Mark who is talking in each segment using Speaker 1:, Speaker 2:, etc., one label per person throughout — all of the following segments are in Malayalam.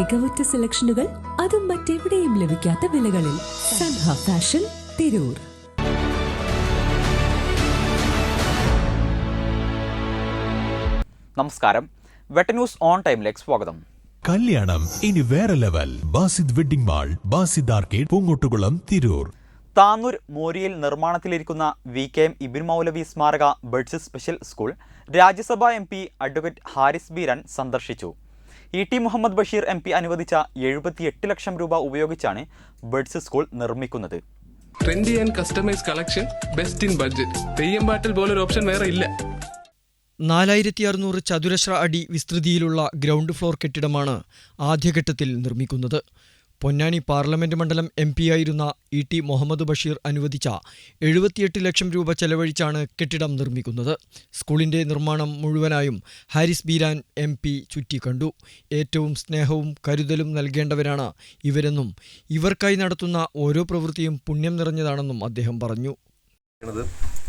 Speaker 1: മികവുറ്റ സെലക്ഷനുകൾ അതും മറ്റെവിടെയും ലഭിക്കാത്ത വിലകളിൽ സൻഹ ഫാഷൻ തിരൂർ.
Speaker 2: നമസ്കാരം. വെട്ട ന്യൂസ് ഓൺ ടൈമിലേക്ക് സ്വാഗതം.
Speaker 3: കല്യാണം ഇനി വേറെ level. Basid wedding mall Basid arcade Poongottukulam Tirur.
Speaker 2: Tanur മോരിയിൽ നിർമ്മാണത്തിലിരിക്കുന്ന V K M Ibin Moulavi സ്മാരക buds special school Rajyasabha M P advocate Haris Beeran സന്ദർശിച്ചു. E T Muhammad Basheer M P അനുവദിച്ച എഴുപത്തിയെട്ട് ലക്ഷം രൂപ ഉപയോഗിച്ചാണ് ബഡ്സ് സ്കൂൾ നിർമ്മിക്കുന്നത്.
Speaker 4: Trendy and customise collection best in budget Theyyam പാട്ടിൽ പോലൊരു ഓപ്ഷൻ വേറെ ഇല്ല.
Speaker 5: നാലായിരത്തി അറുന്നൂറ് ചതുരശ്ര അടി വിസ്തൃതിയിലുള്ള ഗ്രൗണ്ട് ഫ്ലോർ കെട്ടിടമാണ് ആദ്യഘട്ടത്തിൽ നിർമ്മിക്കുന്നത്. പൊന്നാനി പാർലമെന്റ് മണ്ഡലം എം പിയായിരുന്ന ഇ ടി മുഹമ്മദ് ബഷീർ അനുവദിച്ച എഴുപത്തിയെട്ട് ലക്ഷം രൂപ ചെലവഴിച്ചാണ് കെട്ടിടം നിർമ്മിക്കുന്നത്. സ്കൂളിന്റെ നിർമ്മാണം മുഴുവനായും ഹാരിസ് ബീരാൻ എം പി ചുറ്റിക്കണ്ടു. ഏറ്റവും സ്നേഹവും കരുതലും നൽകേണ്ടവരാണ് ഇവരെന്നും ഇവർക്കായി നടത്തുന്ന ഓരോ പ്രവൃത്തിയും പുണ്യം നിറഞ്ഞതാണെന്നും അദ്ദേഹം പറഞ്ഞു.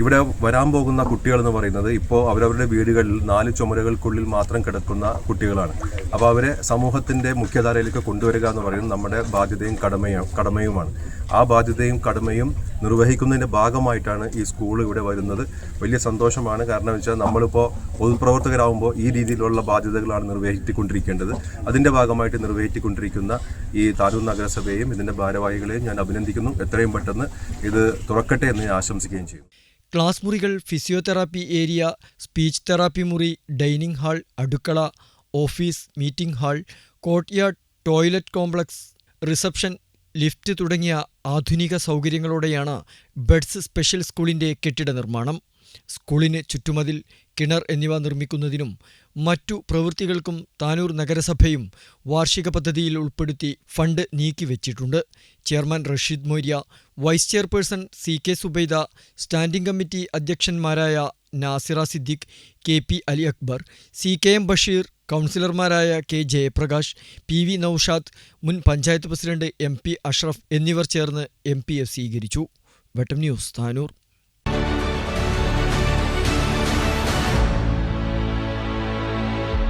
Speaker 6: ഇവിടെ വരാൻ പോകുന്ന കുട്ടികൾ എന്ന് പറയുന്നത് ഇപ്പോൾ അവരവരുടെ വീടുകളിൽ നാല് ചുമരുകൾക്കുള്ളിൽ മാത്രം കിടക്കുന്ന കുട്ടികളാണ്. അപ്പോൾ അവരെ സമൂഹത്തിന്റെ മുഖ്യധാരയിലേക്ക് കൊണ്ടുവരിക എന്ന് പറയുന്നത് നമ്മുടെ ബാധ്യതയും കടമയും കടമയുമാണ്. ആ ബാധ്യതയും കടമയും നിർവഹിക്കുന്നതിന്റെ ഭാഗമായിട്ടാണ് ഈ സ്കൂൾ ഇവിടെ വരുന്നത്. വലിയ സന്തോഷമാണ്. കാരണം വെച്ചാൽ നമ്മളിപ്പോൾ പൊതുപ്രവർത്തകരാകുമ്പോൾ ഈ രീതിയിലുള്ള ബാധ്യതകളാണ് നിർവഹിച്ചുകൊണ്ടിരിക്കേണ്ടത്. അതിന്റെ ഭാഗമായിട്ട് നിർവഹിച്ചുകൊണ്ടിരിക്കുന്ന ഈ താരൂർ നഗരസഭയെയും ഇതിന്റെ ഭാരവാഹികളെയും ഞാൻ അഭിനന്ദിക്കുന്നു. എത്രയും പെട്ടെന്ന് ഇത് തുറക്കട്ടെ എന്ന് ഞാൻ ആശംസിക്കുകയും ചെയ്യും.
Speaker 5: ക്ലാസ് മുറികൾ ഫിസിയോതെറാപ്പി ഏരിയ സ്പീച്ച് തെറാപ്പി മുറി ഡൈനിങ് ഹാൾ അടുക്കള office meeting hall courtyard toilet complex reception lift തുടങ്ങിയ ആധുനിക സൗകര്യങ്ങളോടെയാണ് ബെഡ്സ് സ്പെഷ്യൽ സ്കൂളിന്റെ കെട്ടിട നിർമ്മാണം. സ്കൂളിന് ചുറ്റുമതിൽ കിണർ എന്നിവ നിർമ്മിക്കുന്നതിനും മറ്റു പ്രവൃത്തികൾക്കും താനൂർ നഗരസഭയും വാർഷിക പദ്ധതിയിൽ ഉൾപ്പെടുത്തി fund നീക്കിവച്ചിട്ടുണ്ട് chairman Rasheed Moyya vice chairperson C K Subaida standing committee അധ്യക്ഷന്മാരായ Nasira Siddique K P Ali Akbar C K M Basheer കൗൺസിലർമാരായ K Jayaprakash P V Noushad മുൻ panchayat president M P Ashraf എന്നിവർ ചേർന്ന് എം പി എഫ് സ്വീകരിച്ചു. വെട്ടം ന്യൂസ് താനൂർ.